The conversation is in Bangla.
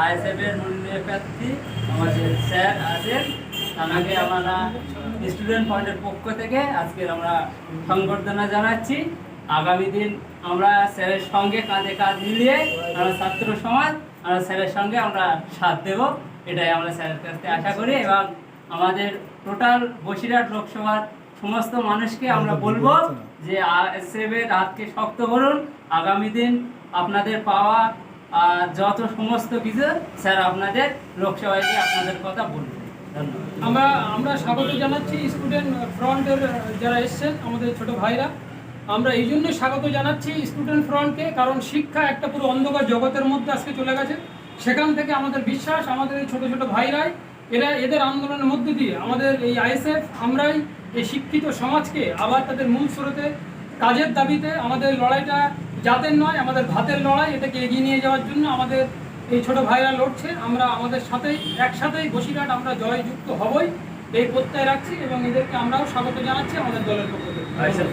আইএসএফ এর প্রার্থী আমাদের স্যার আছেন। তাকে আমরা স্টুডেন্ট ফান্ডের পক্ষ থেকে আজকের আমরা সংবর্ধনা জানাচ্ছি। আগামী দিন আমরা স্যারের সঙ্গে কাঁধে কাঁধ মিলিয়ে আমরা ছাত্র সমাজ আমরা স্যারের সঙ্গে আমরা সাথ দেব। এটাই আমরা স্যারের কাছ থেকে আশা করি এবং আমাদের টোটাল বসিরহাট লোকসভার সমস্ত মানুষকে আমরা বলব যে আইএসএফের হাতকে শক্ত করুন। আগামী দিন আপনাদের পাওয়া যত সমস্ত কিছু, স্যার আপনাদের লোকসভায় আপনাদের কথা বলবেন ধন্যবাদ। আমরা আমরা স্বাগত জানাচ্ছি স্টুডেন্ট ফ্রন্টের যারা এসছেন, আমাদের ছোট ভাইরা। আমরা এই জন্যই স্বাগত জানাচ্ছি স্টুডেন্ট ফ্রন্টকে, কারণ শিক্ষা একটা পুরো অন্ধকার জগতের মধ্যে আজকে চলে গেছে। সেখান থেকে আমাদের বিশ্বাস, আমাদের এই ছোট ছোট ভাইরাই, এরা এদের আন্দোলনের মধ্যে দিয়ে আমাদের এই আইএসএফ, আমরাই এই শিক্ষিত সমাজকে আবার তাদের মূল স্রোতে কাজের দাবিতে আমাদের লড়াইটা জাতের নয়, আমাদের ভাতের লড়াই, এটাকে এগিয়ে নিয়ে যাওয়ার জন্য আমাদের এই ছোট ভাইরা লড়ছে। আমরা আমাদের সাথেই, একসাথেই বসিরহাট আমরা জয়যুক্ত হবই, এই প্রত্যয় রাখছি এবং এদেরকে আমরাও স্বাগত জানাচ্ছি আমাদের দলের পক্ষ থেকে।